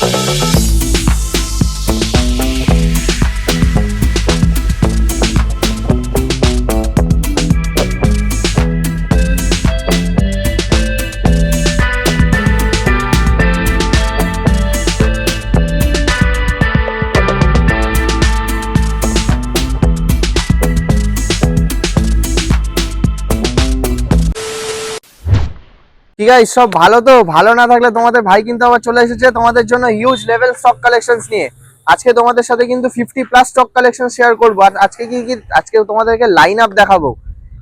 ঠিক আছে সব ভালো তো? ভালো না থাকলে তোমাদের ভাই কিন্তু আবার চলে এসেছে তোমাদের জন্য হিউজ লেভেল স্টক কালেকশনস নিয়ে। আজকে তোমাদের সাথে কিন্তু fifty plus stock collection share করব। আর আজকে কি কি আজকে তোমাদেরকে লাইন আপ দেখাবো।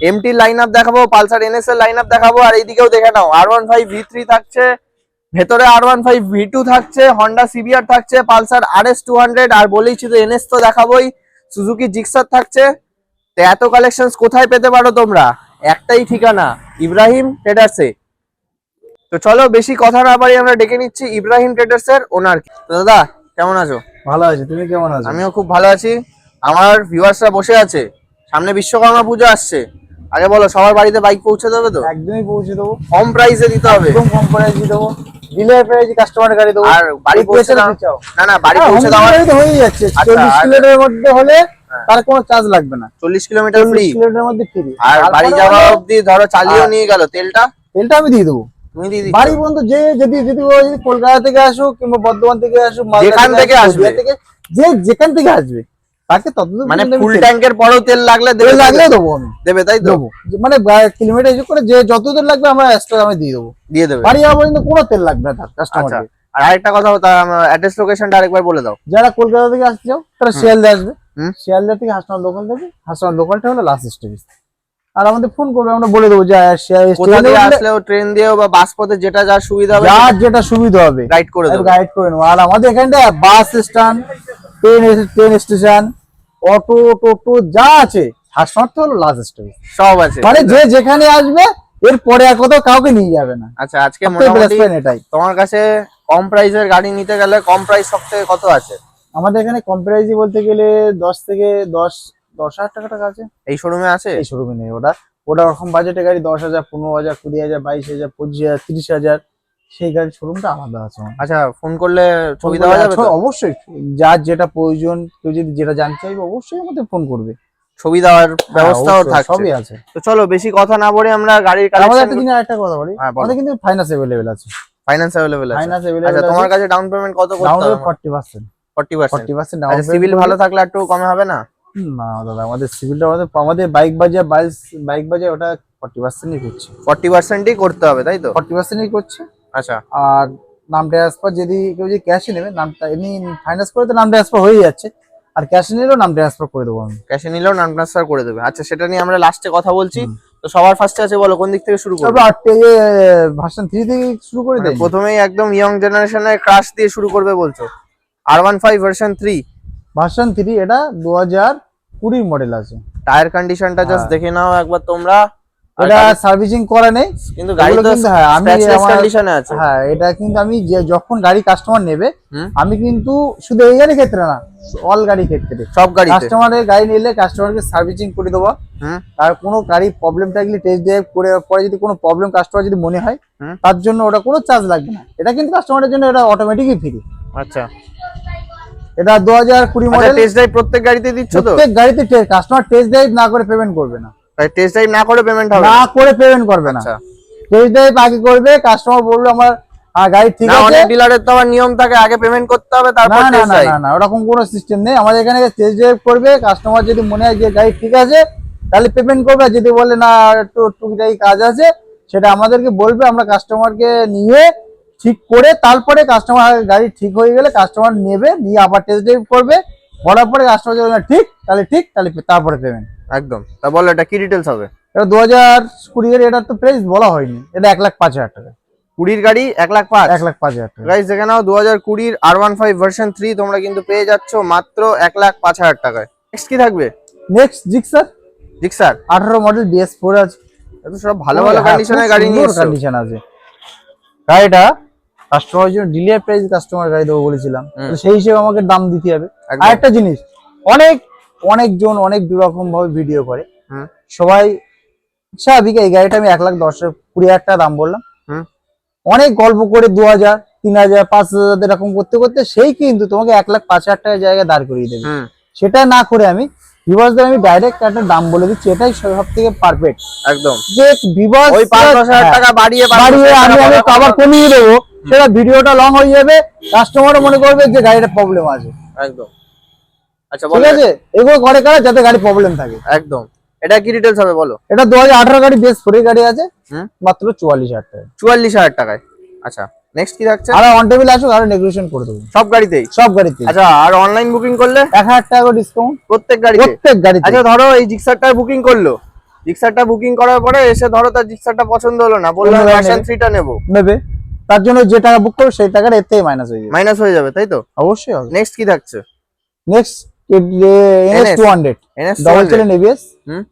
এমটি লাইন আপ দেখাবো, পালসার এনএস এর লাইন আপ দেখাবো, আর এইদিকেও দেখে নাও। আর ওয়ান ফাইভ ভি থ্রি থাকছে, ভেতরে আর ওয়ান ফাইভ ভি টু থাকছে হন্ডা সিবিআর থাকছে, Pulsar R S two hundred আর বলেইছি তো এনএস তো দেখাবোই। সুজুকি জিক্সার থাকছে। তো এত কালেকশন কোথায় পেতে পারো তোমরা? একটাই ঠিকানা, ইব্রাহিম ট্রেডার্সে তো চলো বেশি কথা না বাড়ি আমরা ডেকে নিচ্ছি ইব্রাহিম ট্রেডার্স এর ওনার দাদা কেমন আছো? ভালো আছে তুমি কেমন আছো? আমিও খুব ভালো আছি। আমার ভিউয়ার্সরা বসে আছে। সামনে বিশ্বকর্মা পুজো আসছে। আগে বলো সবার বাড়িতে বাইক পৌঁছে দেবে তো? একদমই পৌঁছে দেবো। কম প্রাইসে দিতে হবে। একদম কম প্রাইসে দেবো। ডিলার প্রাইসে কাস্টমার গাড়ি দেবো। আর বাড়ি পৌঁছে দাও। না না বাড়ি হ্যাঁ, পৌঁছে তো হয়ে যাচ্ছে। আচ্ছা, কিলোমিটারের মধ্যে হলে হ্যাঁ। তার কোনো চার্জ লাগবে না। চল্লিশ কিলোমিটার ফ্রি কিলোমিটারের মধ্যে ফ্রি আর বাড়ি যাওয়া অবধি ধরো চালিয়েও নিয়ে গেল তেলটা। তেলটা আমি দিয়ে দেবো। বাড়ি পর্যন্ত যে যদি যদি কলকাতা থেকে আসুক কিংবা বর্ধমান থেকে আসুক যেখান থেকে আসবে। যে যেখান থেকে আসবে তাকে ততদূর মানে ফুল ট্যাঙ্কের পরেও তেল লাগলে দেবে লাগলে দেবো আমি। দেবে তাই দেবো। মানে কিলোমিটার হিসেব করে যে যতদূর লাগবে আমরা এক্সট্রা আমি দিয়ে দেবো। দিয়ে দেবে। বাড়ি যাওয়া পর্যন্ত কোনো তেল লাগবে না তার আচ্ছা। কাস্টমারকে আর আরেকটা কথা অ্যাড্রেস লোকেশনটা আরেকবার বলে দাও। যারা কলকাতা থেকে আসতে চাও তারা শিয়ালদা আসবে। শিয়ালদা থেকে হাসনাল লোকাল থেকে হাসনাল লোকালটা হলো লাস্ট স্টেজ আর আমাদের ফোন করবে আমরা বলে দেবো যে কোথা থেকে আসলেও ট্রেন দিয়েও বা বাস পথে যেটা যা সুবিধা হবে যার যেটা সুবিধা হবে গাইড করে দেবো। গাইড করে নেব। আর আমাদের এখানটা bus stand train train station auto টোটো যা আছে তো হলো লাস্ট স্টেজ সব আছে। মানে যে যেখানে আসবে এর পরে আর কোথাও কাউকে নিয়ে যাবে না। আচ্ছা আজকে মোটামুটি এটাই। তোমার কাছে কম প্রাইসের গাড়ি নিতে গেলে কম প্রাইস সব থেকে কত আছে? আমাদের এখানে কম্পারাইজি বলতে গেলে দশ থেকে দশ দশ হাজার টাকা টাকা আছে এই শোরুমে আছে এই শোরুমে নেই ওটা ওটা ওরকম বাজেটের গাড়ি দশ হাজার পনেরো হাজার কুড়ি হাজার বাইশ হাজার পঁচিশ হাজার তিরিশ হাজার সেই গাড়ির শোরুমটা আলাদা আছে আমার। আচ্ছা ফোন করলে ছবি দেওয়া যাবে তো আচ্ছা, অবশ্যই যার যেটা প্রয়োজন কেউ যদি যেটা জানতে চাইবে অবশ্যই আমাদের ফোন করবে ছবি দেওয়ার ব্যবস্থাও হ্যাঁ, অবশ্যই, থাকছে সবই আছে তো চলো বেশি কথা না বলে আমরা গাড়ির আর আমাদের কালেকশন একটা জিনিস আরেকটা কথা বলি হ্যাঁ, বলো। আমাদের কিন্তু ফাইন্যান্স অ্যাভেলেবেল আছে ফাইন্যান্স अवेलेबल আছে ফাইন্যান্স আচ্ছা অ্যাভেলেবেল তোমার কাছে ডাউন পেমেন্ট কত করতে ডাউন হবে ফর্টি পার্সেন্ট 40% ফর্টি পার্সেন্ট আচ্ছা সিভিল ভালো থাকলে একটু কমে হবে না না দাদা আমাদের সিভিলটা আমাদের আমাদের বাইক বাজার বাইক বাইক বাজার ওটা ফর্টি পার্সেন্টই করছে। 40%ই করতে হবে তাই তো? ফর্টি পার্সেন্টই করছে। আচ্ছা। আর নাম ট্রান্সফার যদি কেউ যদি ক্যাশে নেবে নামটা এমনি ফাইন্যান্স করে তো নাম ট্রান্সফার হয়ে যাচ্ছে। আর ক্যাশে নিলেও নাম ট্রান্সফার করে দেবো আমি। ক্যাশে নিলেও নাম ট্রান্সফার করে দেবে। আচ্ছা সেটা নিয়ে আমরা লাস্টে কথা বলছি। তো সবার ফার্স্টে আছে বলো কোন দিক থেকে শুরু করব? আটটে ভার্সন থ্রি থেকে শুরু করে মানে দেয় প্রথমেই একদম ইয়ং জেনারেশনের ক্রাশ দিয়ে শুরু করবে বলছো। আর one five version three version three এটা দু হাজার কুড়ির মডেল আছে। টায়ার কন্ডিশনটা জাস্ট। দেখে নাও একবার তোমরা। এটা গাড়ি- সার্ভিসিং করা নেই। কিন্তু গাড়ি তো হ্যাঁ, আমি কন্ডিশনে আছে। হ্যাঁ এটা কিন্তু আমি যখন গাড়ি কাস্টমার নেবে আমি কিন্তু শুধু এই গাড়ির ক্ষেত্রে না অল গাড়ির ক্ষেত্রে। সব গাড়িতে। কাস্টমারের গাড়ি নিলে কাস্টমারকে সার্ভিসিং করে দেবো। আর কোনো গাড়ি প্রবলেম থাকলে টেস্ট ড্রাইভ করে পরে যদি কোনো প্রবলেম কাস্টমার যদি মনে হয় তার জন্য ওটা কোনো চার্জ লাগবে না। এটা কিন্তু কাস্টমারের জন্য এটা অটোমেটিকই ফ্রি আচ্ছা। এটা দু হাজার কুড়ি আচ্ছা মডেল টেস্ট ড্রাইভ প্রত্যেক গাড়িতে দিচ্ছ তো? প্রত্যেক গাড়িতে কাস্টমার টেস্ট ড্রাইভ না করে পেমেন্ট করবে না। টেস্ট ড্রাইভ না করে পেমেন্ট হবে? না করে পেমেন্ট করবে না। আচ্ছা। টেস্ট ড্রাইভ আগে করবে কাস্টমার বলবে আমার গাড়ি ঠিক আছে। অনেক ডিলারের তো আবার নিয়ম থাকে আগে পেমেন্ট করতে হবে তারপর না না না না ওরকম কোনো সিস্টেম নেই। আমাদের এখানে টেস্ট ড্রাইভ করবে কাস্টমার যদি মনে হয় যে গাড়ি ঠিক আছে তাহলে পেমেন্ট করবে। যদি বলে না একটু টুকিটাকি কাজ আছে সেটা আমাদেরকে বলবে আমরা কাস্টমারকে নিয়ে ঠিক করে তারপরে কাস্টমার গাড়ি ঠিক হয়ে গেলে কাস্টমার নেবে নিয়ে আবার টেস্ট ড্রাইভ করবে। করার পরে কাস্টমার যদি ঠিক তাহলে ঠিক তাহলে তারপরে পেমেন্ট একদম। তা বলো এটা কি ডিটেলস হবে? এটা দু হাজার কুড়ি এর এটার তো প্রাইস বলা হয়নি। এটা এক লাখ পাঁচ হাজার টাকা। কুড়ির গাড়ি এক লাখ পাঁচ? এক লাখ পাঁচ হাজার টাকা। গাইজ দেখে নাও দু হাজার কুড়ির R one five version three তোমরা কিন্তু পেয়ে যাচ্ছ মাত্র এক লাখ পাঁচ হাজার টাকায়। নেক্সট কি থাকবে? নেক্সট জিক্সার জিক্সার আঠারো মডেল বিএস ফোর আছে। এত সব ভালো ভালো কন্ডিশনের গাড়ি নিয়ে। কন্ডিশন আছে। গাড়িটা কাস্টমারের জন্য ডিলিয়ার প্রাইস কাস্টমার গাড়ি দেবো বলেছিলাম। সেই হিসেবে আমাকে দাম দিতে হবে। আর একটা জিনিস অনেক অনেকজন অনেক দু রকম ভাবে ভিডিও করে সবাই স্বাভাবিক এই গাড়িটা আমি এক লাখ দশ কুড়ি হাজার টাকা দাম বললাম। অনেক গল্প করে দু হাজার তিন হাজার পাঁচ হাজার এরকম করতে করতে সেই কিন্তু তোমাকে এক লাখ পাঁচ হাজার টাকার জায়গায় দাঁড় করিয়ে দেবে। সেটা না করে আমি ভিভাসদের আমি ডাইরেক্ট একটা দাম বলে দিচ্ছি এটাই সব থেকে পারফেক্ট একদম। যে ভিভাস ওই পাঁচ দশ হাজার টাকা বাড়িয়ে বাড়িয়ে আমি আমি আবার কমিয়ে দেবো সেটা ভিডিওটা লং হয়ে যাবে কাস্টমারও মনে করবে যে গাড়িটা প্রবলেম আছে। একদম। আচ্ছা ঠিক আছে? এগুলো করে কারা যাতে গাড়ি প্রবলেম থাকে। একদম। এটা কি ডিটেলস হবে বলো? এটা দু হাজার আঠারো গাড়ি বেশ ফ্রি গাড়ি আছে মাত্র চুয়াল্লিশ হাজার টাকা চুয়াল্লিশ হাজার টাকায়। আচ্ছা। নেক্সট কি থাকছে আর অন টেবিল আসুক আরও নেগোসিয়েশন করে দেবো। সব গাড়িতেই? সব গাড়িতে আচ্ছা আর অনলাইন বুকিং করলে? এক হাজার টাকা ডিসকাউন্ট প্রত্যেক গাড়িতে? প্রত্যেক গাড়িতে। আচ্ছা ধরো এই জিক্সারটা বুকিং করল। জিক্সারটা বুকিং করার পরে এসে ধরো তার জিক্সারটা পছন্দ হলো না বলল ভার্সন নেবে। থ্রিটা নেবে। তার জন্য যে টাকা বুক করবে সেই এর থেকে মাইনাস হয়ে যাবে। মাইনাস হয়ে যাবে তাই তো? অবশ্যই হবে। নেক্সট কি থাকছে? Next NS NS double ABS hmm?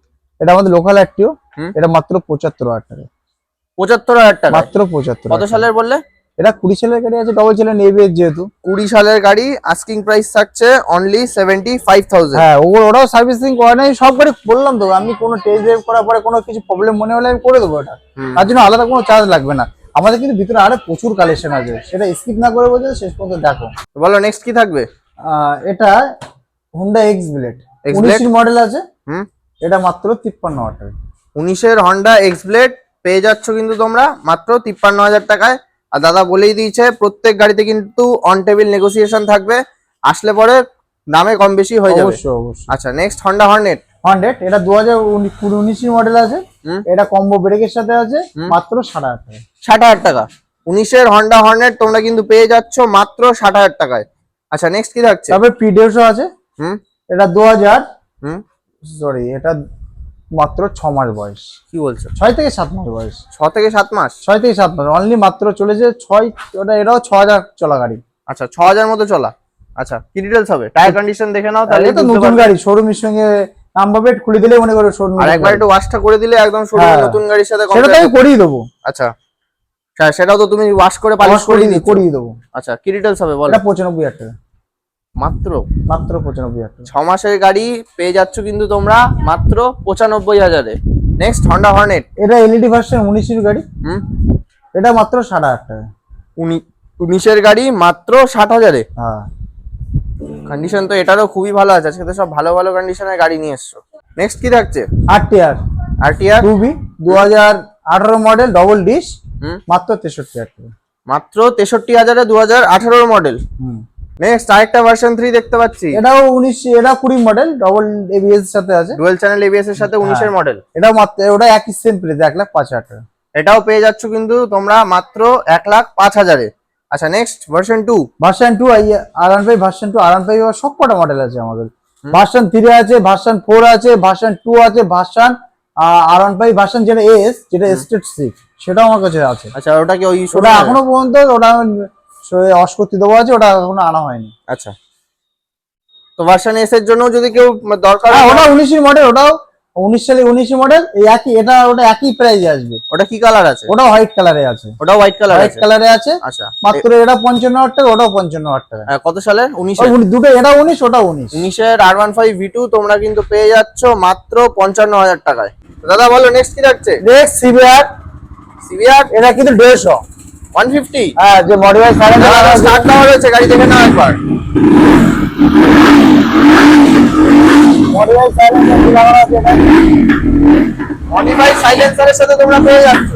এটা আমাদের লোকাল অ্যাক্টিভ হুম। এটা মাত্র পঁচাত্তর হাজার টাকা। পঁচাত্তর হাজার টাকা মাত্র পঁচাত্তর কত সালের বললে? এটা কুড়ি সালের গাড়ি আছে ডবল চ্যানেল এবিএস যেহেতু। কুড়ি সালের গাড়ি আস্কিং প্রাইস থাকছে অনলি সেভেন্টি ফাইভ থাউজেন্ড হ্যাঁ ওরাও সার্ভিসিং করে নাই সব গাড়ি বললাম তো আমি কোনো টেস্ট ড্রাইভ করার পরে কোনো কিছু প্রবলেম মনে হলে আমি করে দেবো এটা। তার জন্য আলাদা কোনো চার্জ লাগবে না। আমাদের কিন্তু ভিতরে আরও প্রচুর কালেকশন আছে সেটা স্কিপ না করে বলছে শেষ পর্যন্ত দেখো। বলো নেক্সট কি থাকবে? এটা হুন্ডা এক্স ব্লেড? উনিশের মডেল আছে। হুম। এটা মাত্র তিপ্পান্ন হাজার টাকা। উনিশের হন্ডা এক্স ব্লেড পেয়ে যাচ্ছ কিন্তু তোমরা মাত্র তিপ্পান্ন হাজার টাকায়। আর দাদা বলেই দিয়েছে প্রত্যেক গাড়িতে কিন্তু অন টেবিল নেগোসিয়েশন থাকবে আসলে পরে দামে কম বেশি হয়ে যাবে। অবশ্যই অবশ্যই। আচ্ছা নেক্সট হন্ডা হর্নেট হান্ড্রেড এটা দু হাজার উনিশের মডেল আছে এটা কম্বো ব্রেকের সাথে আছে মাত্র ষাট হাজার টাকা। ষাট হাজার টাকা। উনিশের হন্ডা হর্নেট তোমরা কিন্তু পেয়ে যাচ্ছ মাত্র ষাট হাজার টাকায়। আচ্ছা নেক্সট কি থাকছে? তারপরে পিডিএফও আছে। হুম। এটা দু হাজার হুম। সরি এটা মাত্র ছ মাস বয়স। কি বলছো? ছয় থেকে সাত মাস বয়স। ছ থেকে সাত মাস? ছয় থেকে সাত মাস। অনলি মাত্র চলেছে ছয় ওটা এটাও ছ হাজার চলা গাড়ি। আচ্ছা ছ হাজার মতো চলা। আচ্ছা কি ডিটেলস হবে? টায়ার কন্ডিশন দেখে নাও তাহলে তো নতুন গাড়ি শোরুমের সঙ্গে নাম্বার প্লেট খুলে দিলে মনে করো শোরুম আর একবার একটু ওয়াশটা করে দিলে একদম শুরু হ্যাঁ। নতুন গাড়ির সাথে সেটা তো আমি করিয়ে দেবো। আচ্ছা। হ্যাঁ সেটাও তো তুমি ওয়াশ করে পালিশ পালিশ করে করিয়ে দিচ্ছ। করিয়ে দেবো। আচ্ছা কি ডিটেলস হবে বলো? এটা পঁচানব্বই হাজার টাকা। মাত্র? মাত্র পঁচানব্বই হাজার ছ মাসের গাড়ি পেয়ে যাচ্ছ কিন্তু তোমরা মাত্র পঁচানব্বই হাজারে। নেক্সট হন্ডা হর্নেট এটা এলইডি ভার্সন উনিশের গাড়ি। হুম? এটা মাত্র ষাট হাজার টাকা। উনি উনিশের গাড়ি মাত্র ষাট হাজারে। হ্যাঁ। কন্ডিশন তো এটারও খুবই ভালো আছে। আজকে তো সব ভালো ভালো কন্ডিশনের গাড়ি নিয়ে এসছো। নেক্সট কি থাকছে? আট টিয়ার আর টিআর টু বি দু হাজার আঠারো মডেল ডবল ডিশ হুম। মাত্র তেষট্টি হাজার মাত্র তেষট্টি হাজারে দু হাজার আঠারোর মডেল হুম। নেক্সট আরেকটা ভার্সন থ্রি দেখতে পাচ্ছি। এটাও উনিশ এটা কুড়ি মডেল ডবল এবিএস এর সাথে আছে। ডুয়েল চ্যানেল এবিএস এর সাথে উনিশের মডেল এটাও মাত্র ওটা একই সেম প্রাইস এক লাখ পাঁচ হাজার টাকা। এটাও পেয়ে যাচ্ছ কিন্তু তোমরা মাত্র এক লাখ পাঁচ হাজারে। আচ্ছা next version two version two R one five version two R one five সব কটা মডেল আছে আমাদের। ভার্সন থ্রি আছে ভার্সন ফোর আছে ভার্সন টু আছে version R one five version যেটা এস যেটা স্টেট সিক্স সেটাও আমার কাছে আছে। আচ্ছা ওটা কি ওই ওটা এখনও পর্যন্ত ওটা অস্কর্তি দেওয়া আছে ওটা এখনও আনা হয়নি। আচ্ছা। তো ভার্সন এস এর জন্য যদি কেউ দরকার হ্যাঁ হয়, ওটা উনিশের মডেল ওটাও উনিশ সালে উনিশের মডেল এই একই এটা ওটা একই প্রাইজে আসবে। ওটা কি কালার আছে? ওটা হোয়াইট কালারে আছে। ওটা হোয়াইট কালার হোয়াইট কালারে আছে। আচ্ছা। মাত্র এটা পঞ্চান্ন হাজার টাকা ওটাও পঞ্চান্ন হাজার টাকা। হ্যাঁ, কত সালে উনিশে দুটো এটা উনিশ ওটা উনিশ। উনিশের R one five V two তোমরা কিন্তু পেয়ে যাচ্ছ মাত্র পঞ্চান্ন হাজার টাকায়। দাদা বলো নেক্সট কি থাকছে নেক্সট সিবিআর সিভিআর এটা কিন্তু দেড়শো। ওয়ান ফিফটি হ্যাঁ যে মডিফাই স্টার্ট দেওয়া রয়েছে গাড়ি দেখে নাও একবার। মডিফাই লাগানো আছে এটা মডিফাই সাইলেন্সারের সাথে তোমরা পেয়ে যাচ্ছ।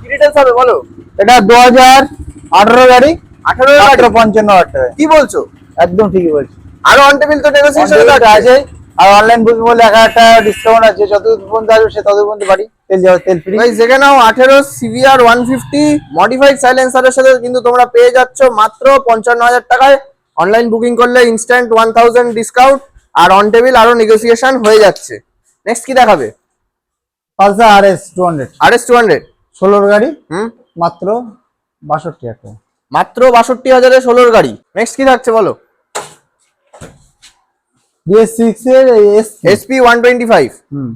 কি হবে বলো? এটা দু হাজার আঠারো গাড়ি হাজার টাকা। কি বলছো? একদম ঠিকই বলছি। আরও অন টেবিল তো নেগোসিয়েশন আছে। আর অনলাইন বুকিং বলে এক হাজার টাকা ডিসকাউন্ট আছে যতদূর পর্যন্ত আসবে সে ততদূর পর্যন্ত বাড়ি। তেল যাবে তেল ফ্রি দেখে নাও আঠেরো সিভিআর ওয়ান ফিফটি মডিফাইড সাইলেন্সারের সাথে কিন্তু তোমরা পেয়ে যাচ্ছ মাত্র পঞ্চান্ন হাজার টাকায়। অনলাইন বুকিং করলে ইনস্ট্যান্ট ওয়ান থাউজেন্ড ডিসকাউন্ট আর অন টেবিল আরও নেগোসিয়েশন হয়ে যাচ্ছে। নেক্সট কি দেখাবে? Pulsar R S two hundred R S two hundred ষোলোর গাড়ি? হুম? মাত্র বাষট্টি টাকা। মাত্র বাষট্টি হাজারে ষোলোর গাড়ি। নেক্সট কি থাকছে বলো? বিএস সিক্স এর S SP one twenty five হুম।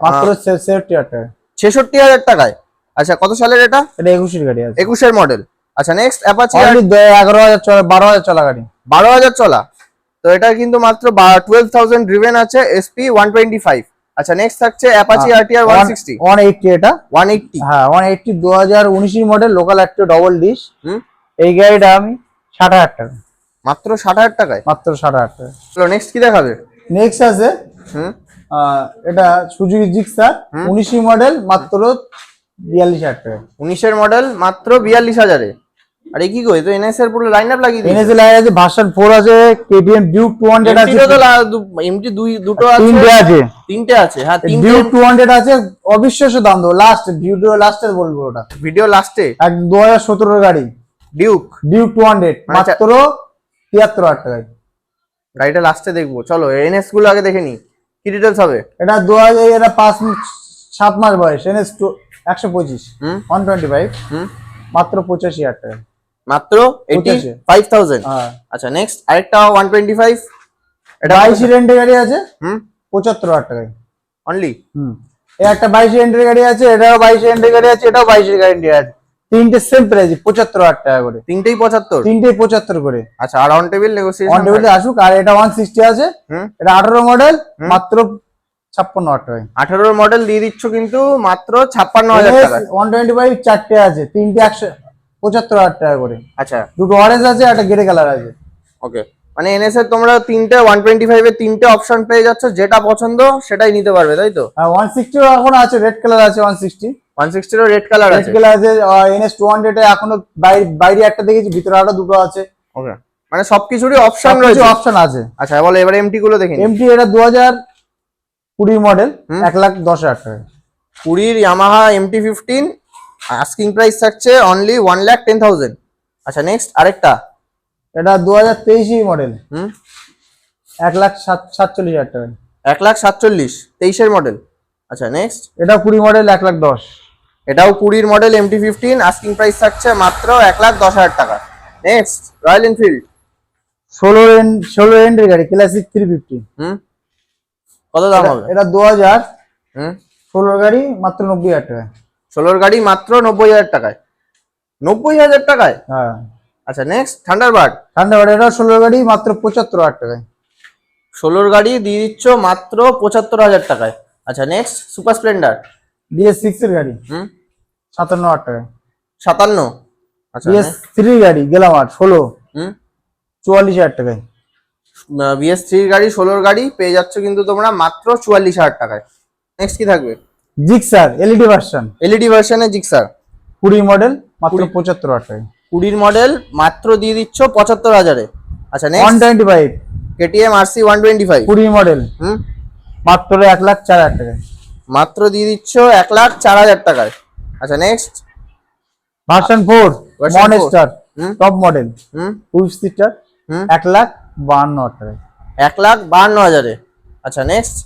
মাত্র সেফটি হাজার টাকা। ছেষট্টি হাজার টাকায়? আচ্ছা কত সালের এটা? এটা একুশের গাড়ি আছে। একুশের মডেল আচ্ছা নেক্সট অ্যাপাচি অনলি এগারো হাজার চলা বারো হাজার চলা গাড়ি। বারো হাজার চলা। তো এটা কিন্তু মাত্র টুয়েলভ থাউজেন্ড ড্রিভেন আছে এসপি ওয়ান টোয়েন্টি ফাইভ আচ্ছা নেক্সট থাকছে Apache RTR one sixty one eighty এটা। ওয়ান এইটটি হ্যাঁ ওয়ান এইটটি দু হাজার উনিশের মডেল লোকাল একটা ডবল ডিশ হুম? এই গাড়িটা আমি ষাট হাজার টাকা। মাত্র ষাট হাজার টাকায়? মাত্র ষাট হাজার টাকা। চলো নেক্সট কি দেখাবে? নেক্সট আছে হুম? এটা সুজুকি জিক্সার উনিশি মডেল মাত্র বিয়াল্লিশ হাজার টাকা। উনিশের মডেল মাত্র বিয়াল্লিশ হাজারে। আরে কি এ তো এনএস এর পুরো লাইন আপ লাগিয়ে দিয়েছে। এনএসএল আছে ভার্সন ফোর আছে কেটিএম ডিউক টু হান্ড্রেড আছে। MT তো এমটি দুই দুটো আছে। তিনটে আছে। তিনটে আছে হ্যাঁ তিনটে ডিউক টু হান্ড্রেড আছে অবিশ্বাস্য দাম দেবো। লাস্ট ভিডিও লাস্টের বলব ওটা। ভিডিও লাস্টে এক দু হাজার সতেরোর গাড়ি। ডিউক ডিউক টু হান্ড্রেড আচ্ছা। মাত্র তিয়াত্তর হাজার টাকায়। গাড়িটা লাস্টে দেখব। চলো এনএসগুলো আগে দেখে নি। কি ডিটেলস হবে? এটা দু হাজার এটা পাঁচ সাত মাস বয়স এনএস টু একশো পঁচিশ হুম। ওয়ান টোয়েন্টি ফাইভ মাত্র পঁচাশি হাজার টাকা। মাত্র এইটি ফাইভ থাউজেন্ড আচ্ছা নেক্সট আরেকটা ওয়ান টোয়েন্টি ফাইভ এটা বাইশি রেন্টের গাড়ি আছে? হুম। পঁচাত্তর হাজার টাকায়। অনলি হুম। এই একটা বাইশে এন্ট্রি গাড়ি আছে এটাও বাইশে এন্ট্রি গাড়ি আছে এটাও বাইশে গ্যারেন্টি আছে। তিনটে সেম প্রাইস পঁচাত্তর হাজার টাকা করে। তিনটেই পঁচাত্তর? তিনটে পঁচাত্তর করে। আচ্ছা আর অন টেবিল অন নেগোসিয়েশন টেবিলে আসুক আর এটা ওয়ান সিক্সটি আছে। এটা আঠারো মডেল মাত্র ছাপ্পান্ন হাজার টাকায় আঠারোর মডেল দিয়ে দিচ্ছ কিন্তু মাত্র ছাপ্পান্ন হাজার টাকা। ওয়ান টোয়েন্টি ফাইভ চারটে আছে তিনটে একশো পঁচাত্তর হাজার টাকা করে। আচ্ছা। দুটো অরেঞ্জ আছে একটা গ্রে কালার আছে। ওকে মানে এনএস এর তোমরা তিনটে ওয়ান টোয়েন্টি ফাইভ এর তিনটে অপশন পেয়ে যাচ্ছ যেটা পছন্দ সেটাই নিতে পারবে তাই তো? আর ওয়ান সিক্সটি এখন আছে রেড কালার আছে ওয়ান সিক্সটি ওয়ান সিক্সটিরও রেড কালার রেড আছে। কালার আছে এনএস টু হান্ড্রেড এখনও বাইরে বাইরে একটা দেখেছি ভিতরে আরও দুটো আছে। ওকে মানে সবকিছুরই অপশন রয়েছে? অপশন আছে। আচ্ছা বলো এবার এমটি গুলো দেখে নিই। এমটি এটা দু হাজার কুড়ি মডেল এক লাখ দশ হাজার টাকা। কুড়ির Yamaha MT fifteen asking price থাকছে only one lakh ten thousand আচ্ছা নেক্সট আরেকটা। এটা দু হাজার তেইশই মডেল হুম। এক লাখ সাত সাতচল্লিশ হাজার টাকা। এক লাখ সাতচল্লিশ তেইশের মডেল আচ্ছা নেক্সট এটা কুড়ি মডেল এক লাখ দশ। এটাও কুড়ির model MT fifteen asking price থাকছে মাত্র এক লাখ দশ হাজার টাকা। নেক্সট রয়্যাল এনফিল্ড ষোলো এন ষোলো এন্ডের গাড়ি ক্লাসিক থ্রি ফিফটি হুম? কত দাম হবে? এটা দু হাজার। হুম? ষোলোর গাড়ি মাত্র নব্বই হাজার টাকা ষোলোর গাড়ি মাত্র নব্বই হাজার টাকায়। নব্বই হাজার টাকায়? হ্যাঁ। আচ্ছা নেক্সট থান্ডারবার্ড ঠান্ডা বাড়ি এটা ষোলোর গাড়ি মাত্র পঁচাত্তর হাজার টাকায়। ষোলোর গাড়ি দিয়ে দিচ্ছ মাত্র পঁচাত্তর হাজার টাকায়। আচ্ছা next Super Splendor BS six এর গাড়ি। হুম? সাতান্ন হাজার টাকায় সাতান্ন? আচ্ছা বিএস থ্রি গাড়ি গেলাম আর ষোলো। হুম? চুয়াল্লিশ হাজার টাকায়। বিএস থ্রির গাড়ি ষোলোর গাড়ি পেয়ে যাচ্ছ কিন্তু তোমরা মাত্র চুয়াল্লিশ হাজার টাকায়। নেক্সট কি থাকবে? জিক্সার এলইডি ভার্সন এলইডি ভার্সনে জিক্সার কুড়ি মডেল মাত্র পঁচাত্তর হাজার টাকায়। কুড়ির মডেল মাত্র দিয়ে দিচ্ছ পঁচাত্তর হাজারে। আচ্ছা one next twenty five KTM RC one twenty five কুড়ি মডেল হুম? মাত্র এক লাখ চার হাজার টাকায়। মাত্র দিয়ে দিচ্ছ এক লাখ চার হাজার টাকায়। আচ্ছা নেক্সট ভার্সন ফোর Version মন four। স্টার হুম? টপ মডেল হুম? উইপ সিটার হুম? এক লাখ বাহান্ন হাজার। টাকায় এক লাখ বাহান্ন হাজারে। আচ্ছা নেক্সট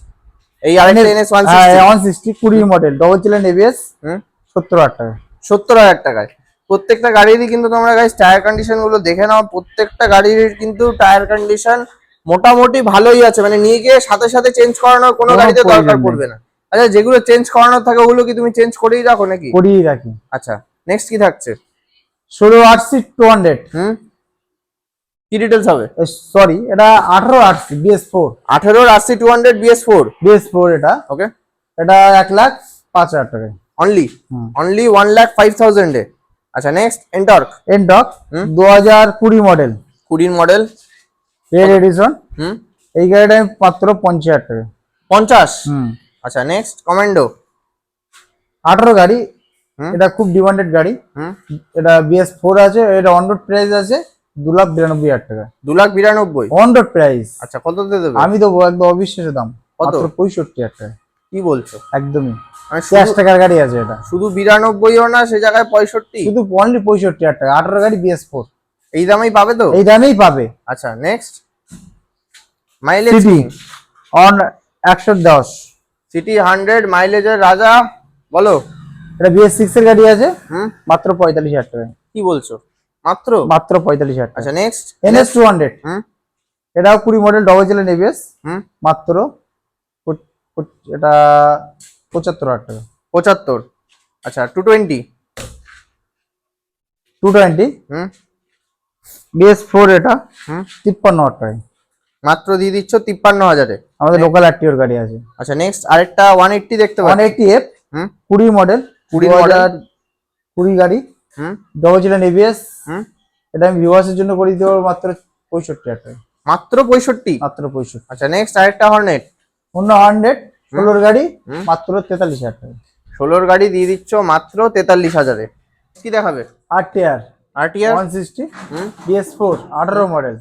এই আরেকটা এনএস ওয়ান হ্যাঁ ওয়ান সিক্সটি কুড়ি মডেল ডবল চিলেন এবিএস হুম? সত্তর হাজার টাকা। সত্তর হাজার টাকায়। প্রত্যেকটা গাড়িরই কিন্তু তোমরা গাইস টায়ার কন্ডিশনগুলো দেখে নাও। প্রত্যেকটা গাড়ির কিন্তু টায়ার কন্ডিশন মোটামুটি ভালোই আছে। মানে নিয়ে গিয়ে সাথে সাথে চেঞ্জ করানোর কোনো গাড়িতে দরকার পড়বে না। আচ্ছা যেগুলো চেঞ্জ করানোর থাকে ওগুলো কি তুমি চেঞ্জ করেই রাখো নাকি? করিয়ে রাখি। আচ্ছা নেক্সট কি থাকছে? ষোলো আটসি টু হান্ড্রেড হুম? কি ডিটেলস হবে? সরি এটা আঠারো আটসি বিএস ফোর আঠেরোর আশি two hundred BS four BS four এটা। ওকে এটা এক লাখ পাঁচ হাজার টাকায়। Only. Only one lakh five থাউজেন্ডে আচ্ছা নেক্সট এন্টর্ক হুম। দু হাজার কুড়ি মডেল কুড়ির মডেল রেড এডিশন হুম? এই গাড়িটা মাত্র পঞ্চাশ হাজার টাকা পঞ্চাশ? হুম। আচ্ছা নেক্সট কমান্ডো আঠারো গাড়ি এটা খুব ডিমান্ডেড গাড়ি। এটা বিএস ফোর আছে এটা অন রোড প্রাইস আছে দু লাখ বিরানব্বই হাজার টাকা। দু লাখ বিরানব্বই? অন রোড প্রাইস আচ্ছা কত দিয়ে দেবে? আমি দেবো একদম অবিশ্বাস্য দাম কত? পঁয়ষট্টি হাজার টাকা। কি বলছো? একদমই। মানে ক্যাশ টাকার গাড়ি আছে এটা। শুধু বিরানব্বইও না সে জায়গায় পঁয়ষট্টি? শুধু অনলি পঁয়ষট্টি হাজার টাকা আঠারো গাড়ি বিএস ফোর এই দামেই পাবে তো? এই দামেই পাবে। আচ্ছা নেক্সট মাইলেজ অন একশো দশ। সিটি হান্ড্রেড মাইলেজের রাজা বলো। এটা বিএস সিক্স এর গাড়ি আছে। হুম। মাত্র পঁয়তাল্লিশ হাজার টাকা। কি বলছো? মাত্র? মাত্র পঁয়তাল্লিশ হাজার আচ্ছা নেক্সট এনএস টু হান্ড্রেড হুম। এটাও কুড়ি মডেল ডবল চেলেন এবিএস হুম। মাত্র এটা পঁচাত্তর হাজার টাকা। পঁচাত্তর। আচ্ছা টু টোয়েন্টি টু টোয়েন্টি হুম। বিএস ফোর এটা হুম। তিপ্পান্ন হাজার টাকা। মাত্র দিয়ে দিচ্ছ তিপ্পান্ন হাজারে। আমাদের লোকাল আরটিওর গাড়ি আছে। আচ্ছা নেক্সট আরেকটা ওয়ান এইটটি দেখতে ওয়ান পাচ্ছি এইটটি এফ কুড়ি মডেল 20 model। কুড়ি গাড়ি। হুম? ডবল ছিলেন এবিএস হুম? এটা আমি ভিউয়ার্সের জন্য করে দিতে পারব মাত্র পঁয়ষট্টি হাজার টাকা। মাত্র পঁয়ষট্টি? মাত্র পঁয়ষট্টি। আচ্ছা নেক্সট আরেকটা হর্নেট অন্য হান্ড্রেড ষোলোর গাড়ি। মাত্র তেতাল্লিশ হাজার টাকা। ষোলোর গাড়ি দিয়ে দিচ্ছ মাত্র তেতাল্লিশ হাজারে। কি দেখাবে? RTR RTR one sixty BS four আঠারো মডেল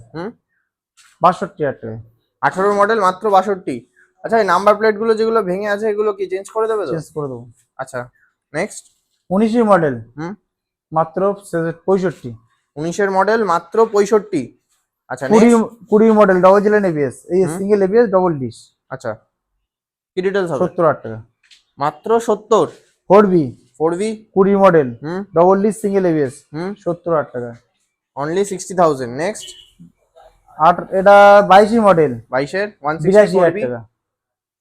বাষট্টি হাজার টাকা। আঠারো মডেল মাত্র বাষট্টি। আচ্ছা এই নাম্বার প্লেটগুলো যেগুলো ভেঙে আছে এগুলো কি চেঞ্জ করে দেবে চেঞ্জ করে দেবো। আচ্ছা নেক্সট উনিশি মডেল হুম। মাত্র পঁয়ষট্টি। উনিশের মডেল মাত্র পঁয়ষট্টি। আচ্ছা কুড়ি next, কুড়ি মডেল ডবল জিলেন এবিএস এই সিঙ্গেল এবিএস ডবল ডিস আচ্ছা কি ডিটেলস হবে? সত্তর হাজার টাকা। মাত্র সত্তর। ফোর বি ফোর বি কুড়ি মডেল হুম। ডবল ডিস সিঙ্গেল এবিএস হুম। সত্তর হাজার টাকা। অনলি সিক্সটি থাউজেন্ড নেক্সট আট এটা বাইশি মডেল বাইশের ওয়ান বিরাশি হাজার টাকা।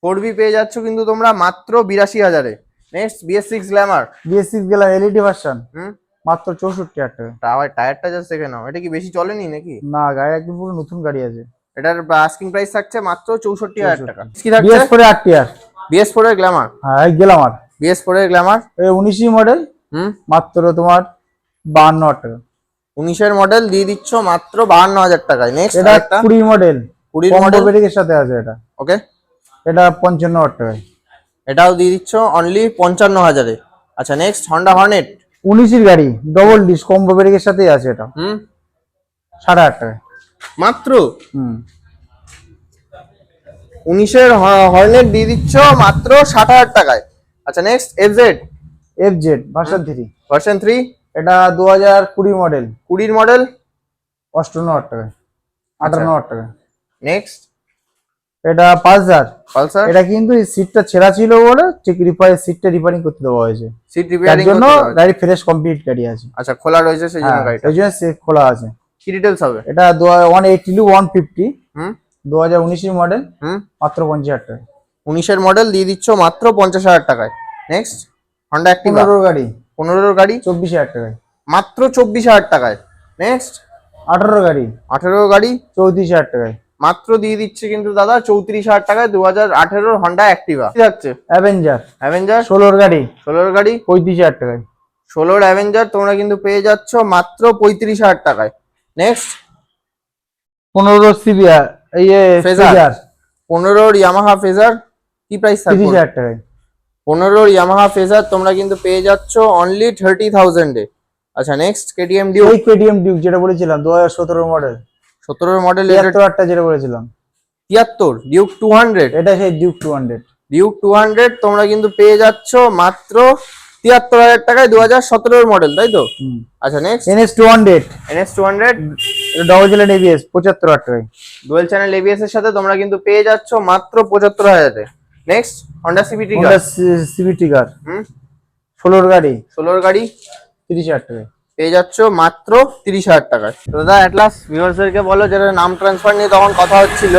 ফোর বি পেয়ে যাচ্ছ কিন্তু তোমরা মাত্র বিরাশি হাজারে। Next BS six Glamour BS six Glamour LED version হুম? মাত্র চৌষট্টি হাজার টাকা। টাওয়ার টায়ারটা জাস্ট দেখে নাও। এটা কি বেশি চলেনি নাকি? না গাড়ি একদম পুরো নতুন গাড়ি আছে। এটার আস্কিং প্রাইস থাকছে মাত্র চৌষট্টি হাজার টাকা। কি থাকছে? বিএস ফোরে আট টিয়ার বিএস ফোর এর গ্ল্যামার হ্যাঁ আর বিএস ফোর এর গ্ল্যামার এই উনিশি মডেল হুম? মাত্র তোমার বাহান্ন হাজার টাকা। উনিশের মডেল দিয়ে দিচ্ছ মাত্র বাহান্ন হাজার টাকায়। নেক্সট এটা একটা কুড়ি মডেল কুড়ির মডেল বেরিকের সাথে আছে এটা। ওকে এটা পঞ্চান্ন হাজার টাকায়। এটাও দিয়ে দিচ্ছ অনলি পঞ্চান্ন হাজারে আচ্ছা নেক্সট হন্ডা হর্নেট উনিশের গাড়ি ডবল ডিস কম্বো বেরিকের সাথেই আছে এটা। হুম। সাড়ে হাজার টাকায়। মাত্র? হুম। উনিশের হর্নেট দিয়ে দিচ্ছ মাত্র ষাট হাজার টাকায়। আচ্ছা next FZ F Z version three version three এটা দু হাজার কুড়ি মডেল। কুড়ির মডেল? অষ্টান্ন হাজার টাকায় আটান্ন হাজার টাকা। নেক্সট এটা হাজার পালসার? এটা কিন্তু সিটটা ছেঁড়া ছিল বলে ঠিক রিপার সিটটা রিপেয়ারিং করতে দেওয়া হয়েছে। সিট রিপেয়ারিং জন্য গাড়ি ফ্রেশ কমপ্লিট গাড়ি আছে। আচ্ছা খোলা রয়েছে সেই জন্য হ্যাঁ, গাড়িটা। সেই জন্য সে খোলা আছে। কি ডিটেলস হবে? এটা ওয়ান এইটি ওয়ান ফিফটি হুম? দু হাজার উনিশের মডেল হুম? মাত্র পঞ্চাশ হাজার টাকা। উনিশের মডেল দিয়ে দিচ্ছ মাত্র পঞ্চাশ হাজার টাকায়। নেক্সট হন্ডা অ্যাক্টিভা গাড়ি। পনেরোর গাড়ি? চব্বিশ হাজার টাকায়। মাত্র চব্বিশ হাজার টাকায়। নেক্সট আঠারো গাড়ি। আঠারো গাড়ি? চৌত্রিশ হাজার টাকায়। মাত্র দিয়ে দিচ্ছে কিন্তু দাদা চৌত্রিশ হাজার টাকায় দু হাজার আঠেরোর হন্ডা অ্যাক্টিভা কি যাচ্ছে? অ্যাভেঞ্জার অ্যাভেঞ্জার ষোলোর গাড়ি। ষোলোর গাড়ি? পঁয়ত্রিশ হাজার টাকায়। ষোলোর অ্যাভেঞ্জার তোমরা কিন্তু পেয়ে যাচ্ছ মাত্র পঁয়ত্রিশ হাজার টাকায়। নেক্সট পনেরো সিবিআর এই Fazer। ফেজার পনেরোর ইয়ামাহা ফেজার কি প্রাইস তিরিশ হাজার টাকায়। পনেরোর ইয়ামাহা ফেজার তোমরা কিন্তু পেয়ে যাচ্ছ অনলি থার্টি থাউজেন্ডে আচ্ছা নেক্সট কেটিএম ডিউ ওই কেটিএম ডিউক যেটা বলেছিলাম দু হাজার সতেরো মডেল সতেরোর মডেল তিয়াত্তর হাজারটা যেটা বলেছিলাম। তিয়াত্তর ডিউক টু হান্ড্রেড এটা সেই Duke two hundred Duke two hundred তোমরা কিন্তু পেয়ে যাচ্ছ মাত্র তিয়াত্তর হাজার টাকায় দু হাজার সতেরোর মডেল তাই তো? আচ্ছা next NS two hundred NS two hundred double জেলেন ABS পঁচাত্তর হাজার টাকায়। ডুয়েল চ্যানেল এবিএস এর সাথে তোমরা কিন্তু পেয়ে যাচ্ছ মাত্র পঁচাত্তর হাজারে। Next Honda CBT Honda CBT কার হুম? ষোলোর গাড়ি। ষোলোর গাড়ি। তিরিশ হাজার টাকায়। পেয়ে যাচ্ছ মাত্র তিরিশ হাজার টাকায়। দাদা অ্যাটলাস ভিউয়ার্সদেরকে বলো যেটা নাম ট্রান্সফার নিয়ে তখন কথা হচ্ছিল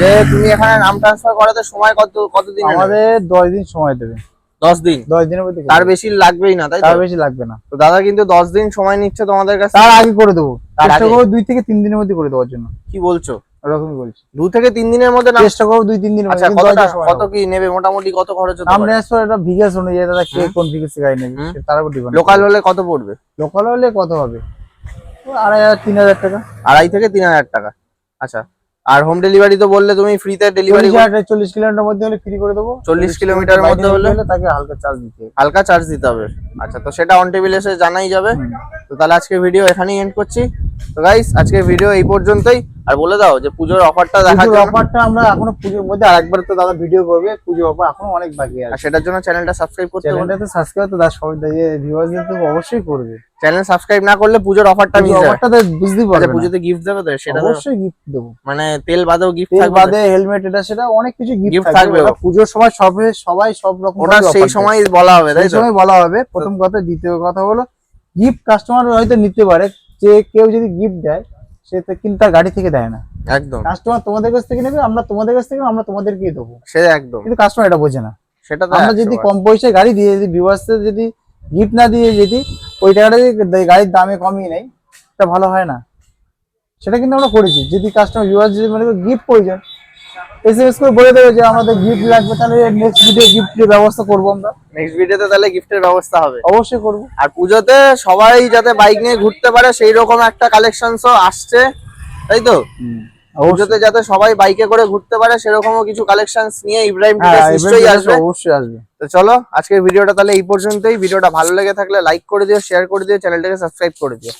যে তুমি এখানে নাম ট্রান্সফার করাতে সময় কত কতদিন? আমাদের দশ দিন সময় দেবে। দশ দিন? দশ দিনের মধ্যে তার বেশি লাগবেই না তাই তার বেশি লাগবে না। তো দাদা কিন্তু দশ দিন সময় নিচ্ছে তোমাদের কাছে। তার আগে করে দেবো। তার? দুই থেকে তিন দিনের মধ্যে করে দেওয়ার জন্য। কি বলছো? ওরকমই বলছি। দু থেকে তিন দিনের মধ্যে চেষ্টা করব দুই তিন দিনের আচ্ছা মধ্যে কতটা দিন কত কি নেবে? মোটামুটি কত খরচ হতে পারে? ট্রান্সফার এটা ভিগাস অনুযায়ী দাদা কে কোন ভিগাস গাড়ি নেবে। তার উপর ডিপেন্ড লোকাল হলে কত পড়বে? লোকাল হলে কত হবে? আড়াই হাজার তিন হাজার টাকা। আড়াই থেকে তিন হাজার টাকা। আচ্ছা আর হোম ডেলিভারি তো বললে তুমি ফ্রিতে ডেলিভারি চল্লিশ কিলোমিটার মধ্যে হলে ফ্রি করে দেবো। 40 কিলোমিটারের বাইরে মধ্যে হলে? তাকে হালকা চার্জ দিতে হবে। হালকা চার্জ দিতে হবে। আচ্ছা তো সেটা অন টেবিল এসে জানাই যাবে। তো তাহলে আজকে ভিডিও এখানেই এন্ড করছি। তো গাইস আজকে ভিডিও এই পর্যন্তই। আর বলে দাও যে পুজোর অফারটা পুজোর অফারটা আমরা এখনও পুজোর মধ্যে আরেকবার তো দাদা ভিডিও করবে। পুজোর অফার এখনও অনেক বাকি আছে। আর সেটার জন্য চ্যানেলটা সাবস্ক্রাইব করতে বলো চ্যানেলটাতে সাবস্ক্রাইব তো দাদা সবাই দিয়ে ভিউয়ার্স কিন্তু অবশ্যই করবে। চ্যানেল সাবস্ক্রাইব না করলে পুজোর অফারটা মিস যাবে অফারটা তো বুঝতেই আচ্ছা পারবে না। পুজোতে গিফট দেবে তো? সেটা অবশ্যই গিফট দেবো। মানে তেল বাদেও গিফট থাকবে বাদে হেলমেট এটা সেটা অনেক কিছু গিফট থাকবে। পুজোর সময় সবে সবাই সব রকম ওটা সেই সময় বলা হবে তাই সময় বলা হবে। প্রথম কথা দ্বিতীয় কথা হলো গিফট কাস্টমার হয়তো নিতে পারে। যে কেউ যদি গিফট দেয় সে তো কিন্তু তার গাড়ি থেকে দেয় না। একদম। কাস্টমার তোমাদের কাছ থেকে নেবে আমরা তোমাদের কাছ থেকে আমরা তোমাদেরকেই দেবো। সে একদম। কিন্তু কাস্টমার এটা বোঝে না। সেটা আমরা যদি কম পয়সায় গাড়ি দিয়ে যদি ভিউয়ার্সদের যদি গিফট না দিয়ে যদি ওই টাকাটা যদি গাড়ির দামে কমিয়ে নেই এটা ভালো হয় না। সেটা কিন্তু আমরা করেছি। যদি কাস্টমার ভিউয়ার যদি মনে করি গিফট প্রয়োজন এস এম এস করে বলে দেবে যে আমাদের গিফট লাগবে তাহলে নেক্সট ভিডিও গিফটের ব্যবস্থা করব আমরা। নেক্সট ভিডিওতে তাহলে গিফটের ব্যবস্থা হবে। অবশ্যই করব। আর পুজোতে সবাই যাতে বাইক নিয়ে ঘুরতে পারে সেই রকম একটা কালেকশনসও আসছে তাই তো? পুজোতে যাতে সবাই বাইকে করে ঘুরতে পারে সেরকমও কিছু কালেকশনস নিয়ে ইব্রাহিম হ্যাঁ নিশ্চয়ই আসবে। অবশ্যই আসবে। তো চলো আজকের ভিডিওটা তাহলে এই পর্যন্তই। ভিডিওটা ভালো লেগে থাকলে লাইক করে দিও শেয়ার করে দিও চ্যানেলটাকে সাবস্ক্রাইব করে দিও।